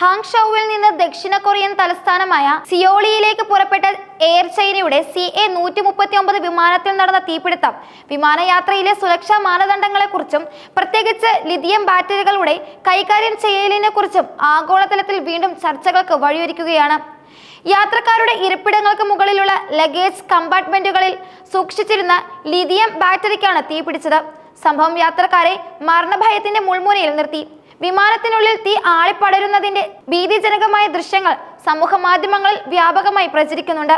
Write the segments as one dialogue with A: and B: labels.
A: ഹാങ്ഷൌവിൽ നിന്ന് ദക്ഷിണ കൊറിയൻ തലസ്ഥാനമായ സിയോളിയിലേക്ക് പുറപ്പെട്ട എയർ ചൈനയുടെ സി എ നൂറ്റി മുപ്പത്തി ഒമ്പത് വിമാനത്തിൽ നടന്ന തീപിടുത്തം. വിമാനയാത്രയിലെ സുരക്ഷാ മാനദണ്ഡങ്ങളെക്കുറിച്ചും പ്രത്യേകിച്ച് ലിഥിയം ബാറ്ററികളുടെ കൈകാര്യം ചെയ്യലിനെ കുറിച്ചും ആഗോളതലത്തിൽ വീണ്ടും ചർച്ചകൾക്ക് വഴിയൊരുക്കുകയാണ്. യാത്രക്കാരുടെ ഇരിപ്പിടങ്ങൾക്ക് മുകളിലുള്ള ലഗേജ് കമ്പാർട്ട്മെന്റുകളിൽ സൂക്ഷിച്ചിരുന്ന ലിഥിയം ബാറ്ററിക്കാണ് തീപിടിച്ചത്. സംഭവം യാത്രക്കാരെ മരണഭയത്തിന്റെ മുൾമുനയിൽ നിർത്തി. വിമാനത്തിനുള്ളിൽ തീ ആളിപ്പടരുന്നതിന്റെ ഭീതിജനകമായ ദൃശ്യങ്ങൾ സമൂഹ മാധ്യമങ്ങളിൽ വ്യാപകമായി പ്രചരിക്കുന്നുണ്ട്.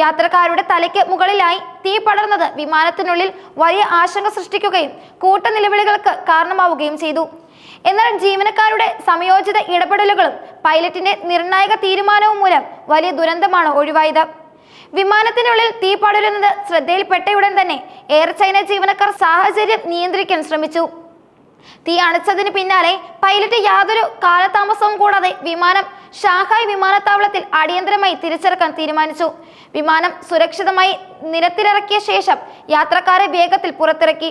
A: യാത്രക്കാരുടെ തലയ്ക്ക് മുകളിലായി തീ പടർന്നത് വിമാനത്തിനുള്ളിൽ വലിയ ആശങ്ക സൃഷ്ടിക്കുകയും കൂട്ടനിലവിളികൾക്ക് കാരണമാവുകയും ചെയ്തു. എന്നാൽ ജീവനക്കാരുടെ സമയോചിത ഇടപെടലുകളും പൈലറ്റിന്റെ നിർണായക തീരുമാനവും മൂലം വലിയ ദുരന്തമാണ് ഒഴിവായത്. വിമാനത്തിനുള്ളിൽ തീ പടരുന്നത് ശ്രദ്ധയിൽപ്പെട്ടയുടൻ തന്നെ എയർ ചൈന ജീവനക്കാർ സാഹചര്യം നിയന്ത്രിക്കാൻ ശ്രമിച്ചു. തീ അണച്ചതിന് പിന്നാലെ പൈലറ്റ് യാതൊരു കാലതാമസവും കൂടാതെ വിമാനം ഷാഹായ് വിമാനത്താവളത്തിൽ അടിയന്തരമായി തിരിച്ചിറക്കാൻ തീരുമാനിച്ചു. വിമാനം സുരക്ഷിതമായി നിരത്തിലിറക്കിയ ശേഷം യാത്രക്കാരെ വേഗത്തിൽ പുറത്തിറക്കി.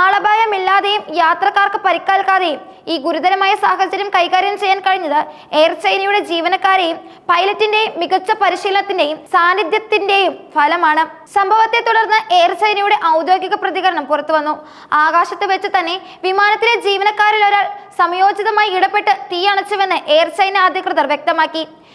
A: ആളപായമില്ലാതെയും യാത്രക്കാർക്ക് പരിക്കേൽക്കാതെയും ഈ ഗുരുതരമായ സാഹചര്യം കൈകാര്യം ചെയ്യാൻ കഴിഞ്ഞത് എയർ ചൈനയുടെ ജീവനക്കാരെയും പൈലറ്റിന്റെയും മികച്ച പരിശീലനത്തിന്റെയും സാന്നിധ്യത്തിന്റെയും ഫലമാണ്. സംഭവത്തെ തുടർന്ന് എയർ ചൈനയുടെ ഔദ്യോഗിക പ്രതികരണം പുറത്തുവന്നു. ആകാശത്ത് വെച്ച് തന്നെ വിമാനത്തിലെ ജീവനക്കാരിൽ ഒരാൾ സമയോചിതമായി ഇടപെട്ട് തീയണച്ചുവെന്ന് എയർ ചൈന അധികൃതർ വ്യക്തമാക്കി.